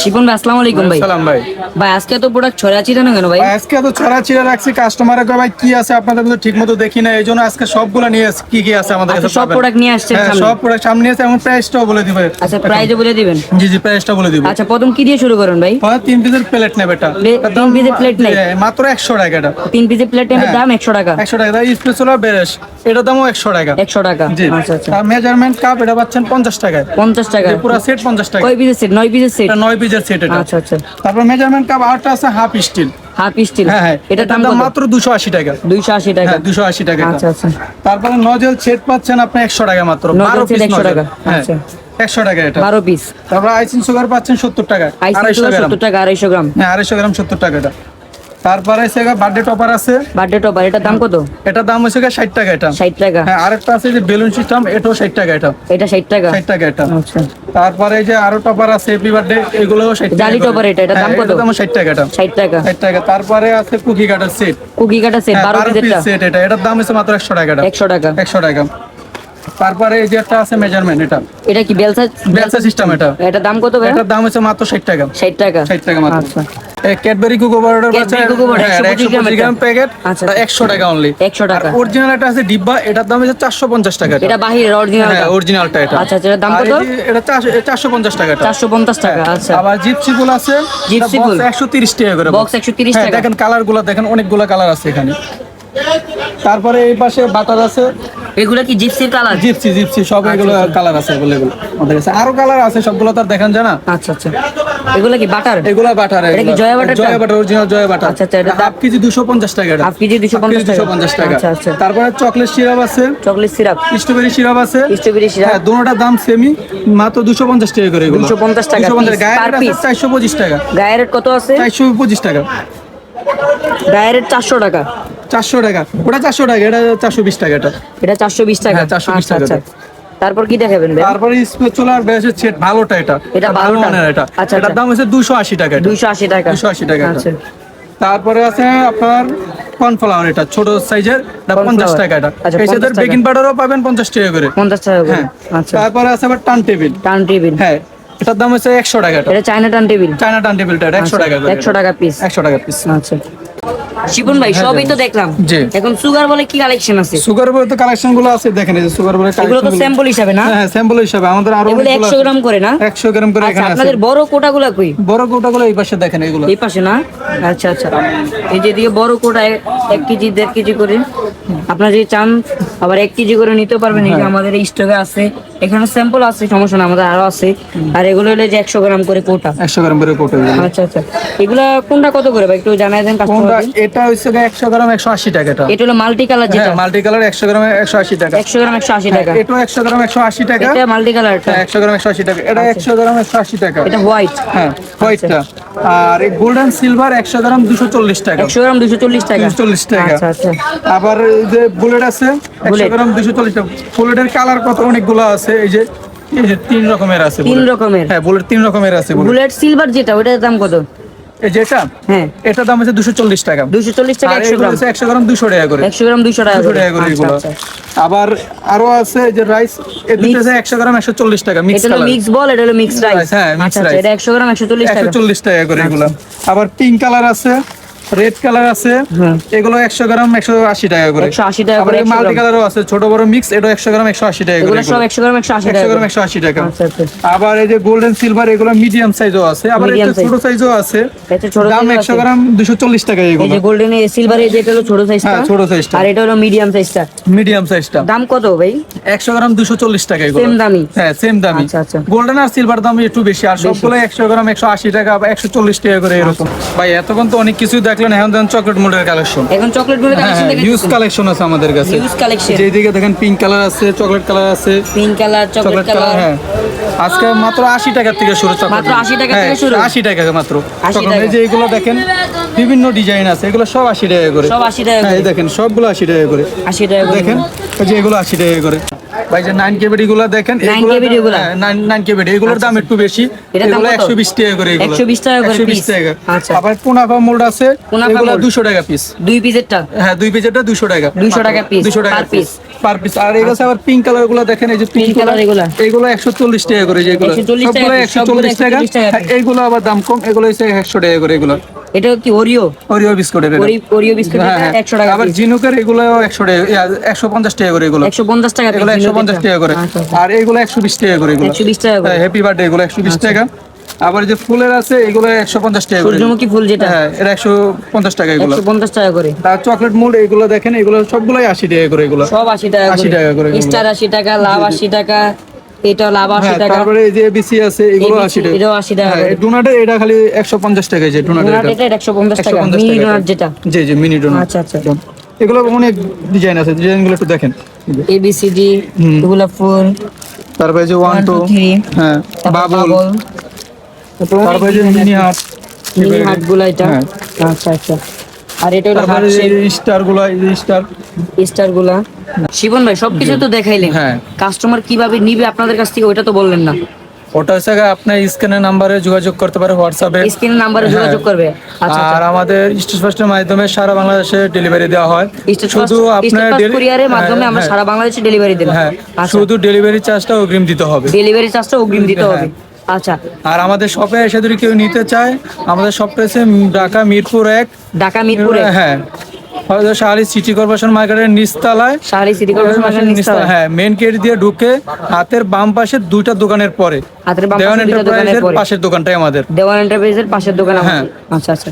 শিপন ভাই আসসালামু আলাইকুম ভাই। সালাম ভাই। ভাই আজকে তো প্রোডাক্ট ছড়া ছিটানো কেন ভাই? আজকে তো ছড়া ছিঁড়ে রাখছি কাস্টমারের ভাই কি আছে আপনাদের মধ্যে ঠিক মতো দেখি না? এই আজকে সবগুলো নিয়ে এসে- কি কি আছে আমাদের আচ্ছা, কাছে সব পাবেন। product নিয়ে আসছেন হ্যাঁ, সামনে। সব প্রোডাক্ট সামনে আছে এবং প্রাইসটাও বলে দিবে। আচ্ছা প্রাইজও বলে দিবেন? জি জি প্রাইসটা বলে দিব। আচ্ছা প্রথম কি দিয়ে শুরু করেন ভাই? হ্যাঁ, তিন পিসের প্লেট নেবে এটা। তিন এর plate নেই? হ্যাঁ, মাত্র একশো টাকা এটা। তিন পিসের প্লেটের হ্যাঁ। দাম একশো টাকা। একশো টাকা। স্পেশাল বেরেস এটার দামও একশো টাকা। একশো টাকা। জি। আচ্ছা আচ্ছা। মেজারমেন্ট কাপ এটা পাচ্ছেন পঞ্চাশ টাকায়। পঞ্চাশ টাকা পুরো সেট পঞ্চাশ টাকা কয় পিসের সেট নয় পিসের সেট এটা নয় পিসের সেট এটা আচ্ছা আচ্ছা। তারপর মেজারমেন্ট কাপ আরটা আছে হাফ স্টিল হাফ স্টিল হ্যাঁ হ্যাঁ। এটা দাম মাত্র দুশো আশি টাকা। দুইশো আশি টাকা। হ্যাঁ দুশো আশি টাকা আচ্ছা আচ্ছা। তারপরে নজেল সেট পাচ্ছেন আপনি একশো টাকা মাত্র। নজেল বারো set পিস 100 টাকা, হ্যাঁ আচ্ছা। একশো টাকা এটা। বারো পিস তারপর আইসিং সুগার পাচ্ছেন সত্তর টাকা। আইসি আড়াইশো গ্রাম। সত্তর টাকা আড়াইশো গ্রাম। হ্যাঁ আড়াইশো গ্রাম সত্তর টাকা এটা। তারপরে বার্থডে টপার আছে। বার্থডে টপার এটার দাম কত? এটার দাম হচ্ছে ষাট টাকা এটা। ষাট টাকা। হ্যাঁ আরেকটা আছে যে বেলুন সিস্টেম এটাও ষাট টাকা এটা। এটা ষাট টাকা? ষাট টাকা এটা। আচ্ছা। তারপরে এই যে আরও টপার আছে হ্যাপি বার্থডে এগুলো ষাট টাকা জালি topper এটা, এটার দাম হ্যাঁ, কত? দাম ষাট টাকা এটা। ষাট টাকা। ষাট টাকা। তারপরে আছে cookie cutter set cookie cutter set বারো বারো পিস পিসেরটা সেট এটা। এটার দাম হচ্ছে মাত্র একশো টাকা এটা। একশো টাকা। একশো টাকা। তারপরে এই যে একটা আছে মেজারমেন্ট এটা। এটা কি বেলসা ব্যবসা সিস্টেম এটা। এটার দাম কত ভাই এটার দাম হচ্ছে মাত্র ষাট টাকা। ষাট টাকা। ষাট টাকা মাত্র। আচ্ছা। Cadbury cocoa Butter, 125 gram packet আচ্ছা। একশো টাকা অনলি 100 টাকা। অরিজিনাল আছে ডিব্বা এটার দাম হচ্ছে চারশো পঞ্চাশ টাকা এটা। বাহিরের অরিজিনাল হ্যাঁ অরিজিনালটা এটা আচ্ছা, আচ্ছা, এটার দাম কত? এটা চারশো পঞ্চাশ টাকা এটা। চারশো পঞ্চাশ টাকা আচ্ছা আবার জিপসি ফুল আছে জিপসি ফুল। টাকা করে 130 হ্যাঁ, টাকা। দেখেন কালারগুলো দেখেন অনেকগুলো কালার আছে এখানে তারপরে এই পাশে বাটার আছে এগুলো কি জিপসির কালার জিপসি জিপসি সব এগুলো কালার আছে অ্যাভেলেবল আমাদের কাছে আরও কালার আছে সবগুলো তো আর দেখান যায় না আচ্ছা আচ্ছা এগুলো কি বাটার? এগুলা বাটার এটা কি জয়া বাটারটা? Jaya butter original Jaya butter. আচ্ছা, আচ্ছা, এটা হাফ কেজি দুশো পঞ্চাশ টাকা এটা। হাফ কেজি 250 টাকা। আচ্ছা, আচ্ছা। তারপরে চকলেট সিরাপ আছে। চকলেট সিরাপ স্ট্রবেরি সিরাপ আছে। স্ট্রবেরি সিরাপ হ্যাঁ দুটোটার দাম সেমি মাত্র দুশো পঞ্চাশ টাকা করে এগুলো। 250 টাকা 250 piece, গায়ের per রেট আছে piece। চারশো পঁচিশ টাকা। গায়ের রেট কত আছে? চারশো পঁচিশ টাকা। গায়ের রেট চারশো টাকা। চারশো টাকা। ওটা চারশো টাকা এটা চারশো বিশ টাকা এটা। এটা চারশো বিশ টাকা। হ্যাঁ, 420 আচ্ছা টাকা আচ্ছা। তারপর কি দেখাবেন ভাই? তারপরে স্পেচুলার বেসের সেট ভালোটা এটা। এটা ভালো ভালোটা? এটা। আচ্ছা, এটার আচ্ছা। দাম হচ্ছে দুশো আশি টাকা এটা। দুইশো আশি টাকা। দুশো আশি টাকা আচ্ছা। তারপরে আছে আপনার কর্নফ্লাওয়ার এটা ছোট সাইজের Cornflower। পঞ্চাশ টাকা এটা। আচ্ছা, এই 50 টাকা। বেকিং পাউডারও পাবেন পঞ্চাশ টাকা করে। পঞ্চাশ টাকা করে। হ্যাঁ। আচ্ছা। তারপরে আছে আবার টান টেবিল। টান টেবিল। হ্যাঁ। এটার দাম হচ্ছে একশো টাকা এটা। এটা চায়না টান টেবিল। চায়না টান টেবিলটা একশো টাকা করে একশো টাকা পিস একশো টাকা পিস আচ্ছা। শিপন ভাই সবই তো দেখলাম। এখন সুগার বলে কি কালেকশন আছে? সুগার বলে তো কালেকশনগুলো আছে দেখেন এই যে সুগার বলে এগুলো তো স্যাম্পল হিসাবে না? হ্যাঁ স্যাম্পল হিসাবে। আমাদের আরও এগুলো একশো গ্রাম করে না? একশো গ্রাম করে আচ্ছা এখানে আছে। আপনাদের বড় কোটাগুলো কই? বড় এই পাশে দেখেন এগুলো। এই পাশে না? আচ্ছা আচ্ছা। এই যে এদিকে বড় কোটা এক- এক কেজি দেড় কেজি করে। আপনারা যদি চান আবার এক কেজি করে নিতে পারবেন। এই যে হ্যাঁ। আমাদের স্টকে আছে। এখানে স্যাম্পল আছে সমস্যা না আমাদের আরও আছে। আর এগুলো হলো যে একশো গ্রাম করে কোটা। একশো গ্রাম করে কোটা আচ্ছা আচ্ছা। এগুলা কোনটা কত করে ভাই? একটু জানাই দেন কাস্টমার এটা গ্রাম আশি টাকা এটা। এটা হলো মাল্টি কালার যেটা। হ্যাঁ মাল্টি কালার একশো গ্রাম একশো আশি টাকা। একশো গ্রাম একশো আশি টাকা। গ্রাম এটা মাল্টি হ্যাঁ একশো গ্রাম টাকা। এটা একশো গ্রাম একশো আশি টাকা। এটা হোয়াইট হ্যাঁ হোয়াইটটা আর এই গোল্ডেন সিলভার একশো গ্রাম দুশো চল্লিশ টাকা। একশো গ্রাম দুশো চল্লিশ টাকা। দুশো চল্লিশ টাকা। আচ্ছা আচ্ছা। আবার যে বুলেট আছে একশো Bullet। গ্রাম দুশো চল্লিশ টাকা। বুলেটের কালার কত অনেকগুলো আছে? এই যে তিন রকমের আছে তিন রকমের। হ্যাঁ বুলেট তিন রকমের আছে বুলেট সিলভার যেটা ওটার দাম কত? এই যেটা হ্যাঁ এটার দাম হচ্ছে দুশো চল্লিশ টাকা। দুশো চল্লিশ টাকা আর একশো এগুলো গ্রাম। হচ্ছে একশো গ্রাম দুশো টাকা করে। একশো গ্রাম দুশো টাকা দুশো করে। টাকা করে আচ্ছা, এগুলো। আচ্ছা। আবার আরও আছে যে রাইস এর দুটো আছে একশো গ্রাম একশো চল্লিশ টাকা মিক্স এটা হলো মিক্স বল এটা হলো মিক্স রাইস হ্যাঁ, মিক্স আচ্ছা আচ্ছা এটা একশো গ্রাম একশো চল্লিশ একশো টাকা চল্লিশ টাকা করে এগুলো। আবার পিঙ্ক কালার আছে। রেড কালার আছে। এগুলো একশো গ্রাম একশো আশি টাকা করে। 180 টাকা করে, মাল্টি কালারও আছে ছোট বড় মিক্স এটা একশো গ্রাম একশো আশি টাকা করে সব একশো গ্রাম একশো আশি টাকা গ্রাম একশো আশি টাকা। আচ্ছা আচ্ছা। আবার এই যে গোল্ডেন সিলভার এগুলো মিডিয়াম সাইজও আছে। আবার ছোট সাইজও আছে। দাম একশো গ্রাম দুশো চল্লিশ টাকা এই এগুলো। যে গোল্ডেন সিলভার এই যেটা হলো ছোট সাইজটা হ্যাঁ, ছোট size টা। আর এটা হলো মিডিয়াম সাইজটা মিডিয়াম সাইজটা দাম কত ভাই? একশো গ্রাম দুশো চল্লিশ টাকা এগুলো। Same দামই? হ্যাঁ সেম দামি আচ্ছা, আচ্ছা। গোল্ডেন আর সিলভার দাম একটু বেশি। আর সবগুলো একশো গ্রাম একশো আশি টাকা বা একশো চল্লিশ টাকা করে এরকম। ভাই এতক্ষণ তো অনেক কিছু দেখলেন এখন দেখেন চকলেট মোল্ডের কালেকশন এখন চকলেটগুলো কালেকশন হ্যাঁ ইউজ কালেকশন আছে আমাদের কাছে। ইউজ কালেকশন যেদিকে দেখেন পিঙ্ক কালার আছে চকলেট কালার আছে। পিঙ্ক কালার চকলেট কালার হ্যাঁ। আজকে মাত্র আশি টাকার থেকে শুরু চকলেট মাত্র 80 টাকা থেকে শুরু? আশি টাকা মাত্র। 80 চকলেট এই যে এগুলো দেখেন বিভিন্ন ডিজাইন আছে এগুলো সব আশি টাকা করে। সব 80 টাকা হ্যাঁ করে। দেখেন সবগুলো আশি টাকা করে। আশি টাকা করে। দেখেন এই যে এগুলো আশি টাকা করে। ভাই যে নাইন কেবিডি গুলো দেখেন 9 KBD গুলো? নাইন কেবিডি এগুলোর দাম একটু বেশি। এগুলো কত? একশো বিশ টাকা করে এগুলো। 120 টাকা করে 120 টাকা। আচ্ছা। আবার পুনাফা মোল্ড আছে এগুলো mold? দুশো টাকা পিস দুই পিসেরটা হ্যাঁ দুই পিসেরটা দুশো টাকা। দুইশো টাকা পিস দুশো টাকা পিস পার পিস আর এই গাছে আবার পিঙ্ক কালারগুলো দেখেন এই যে পিঙ্ক কালার এগুলা? এগুলো একশো চল্লিশ টাকা করে যেগুলো 140 সবগুলো একশো চল্লিশ 140 টাকা। হ্যাঁ, এইগুলো আবার দাম কম এগুলো হচ্ছে একশো টাকা করে এগুলো। এটা। কি ওরিও ওরিও। ওরি- ওরিও বিস্কুট। একশো টাকা আবার জিনুকের এগুলো একশো টাকা একশো পঞ্চাশ টাকা করে এগুলো। একশো পঞ্চাশ টাকা এগুলো একশো পঞ্চাশ টাকা করে। আর এগুলো একশো বিশ টাকা করে এগুলো। একশো বিশ টাকা করে। হ্যাপি বার্থডে এগুলো একশো বিশ টাকা। আবার যে ফুলের আছে এগুলো একশো পঞ্চাশ টাকা করে। সূর্যমুখী ফুল যেটা। হ্যাঁ এটা একশো পঞ্চাশ টাকা এগুলো। পঞ্চাশ টাকা করে। আর চকলেট মোল্ড এগুলো দেখেন এগুলো সবগুলাই আশি টাকা করে এগুলো। সব আশি টাকা 80 টাকা করে। স্টার আশি টাকা লাভ আশি টাকা। এটা লাভ আশি হ্যাঁ টাকা। তারপরে এই যে এবিসি আছে এগুলো ABC আশি টাকা। এটাও 80 টাকা হ্যাঁ। ডোনাটে এটা খালি একশো পঞ্চাশ টাকা যে ডোনাটে এটা। একশো পঞ্চাশ টাকা 150 মিনি ডোনাট যেটা। জি জি মিনি ডোনাট আচ্ছা, আচ্ছা। এগুলো অনেক ডিজাইন আছে ডিজাইনগুলো একটু দেখেন। এ বি সি ডি এগুলো ফুল। তারপরে যে one one two two three হ্যাঁ বাবল তারপরে যে মিনি হার্ট মিনি হার্টগুলো এটা। হ্যাঁ। আচ্ছা আচ্ছা। আর এটা হলো স্টারগুলো স্টার স্টারগুলা শিবন ভাই সবকিছু তো দেখাইলেন। হ্যাঁ। কাস্টমার কীভাবে নিবে আপনাদের কাছ থেকে ওইটা তো বললেন না। ওটা হচ্ছে আপনার স্ক্যানের নাম্বারে যোগাযোগ করতে পারে হোয়াটসঅ্যাপে স্ক্রিন নাম্বারে যোগাযোগ করবে। আচ্ছা আর আমাদের স্টেট মাধ্যমে সারা বাংলাদেশে ডেলিভারি দেওয়া হয়। শুধু আপনার কুরিয়ারের মাধ্যমে হ্যাঁ, আমরা হ্যাঁ, সারা বাংলাদেশে ডেলিভারি দেব হ্যাঁ। আচ্ছা। শুধু ডেলিভারি চার্জটা অগ্রিম দিতে হবে। ডেলিভারি চার্জটা অগ্রিম দিতে হ্যাঁ। হবে। আচ্ছা। আর আমাদের শপে এসে যদি কেউ নিতে চায় আমাদের শপটা হচ্ছে ঢাকা মিরপুর এক। ঢাকা মিরপুরে হ্যাঁ। হয়তো শাহালি সিটি কর্পোরেশন মার্কেটের নিচতলায় শাহরি সিটি কর্পোরেশন নিচতলায় হ্যাঁ মেন গেট দিয়ে ঢুকে হাতের বাম পাশে দুইটা দোকানের পরে হাতের বাম দেওয়ান পাশে দুইটা দোকানের এন্টারপ্রাইজের পরে। পাশের দোকানটাই আমাদের দেওয়ান এন্টারপ্রাইজের পাশের দোকান হ্যাঁ। আমাদের। আচ্ছা আচ্ছা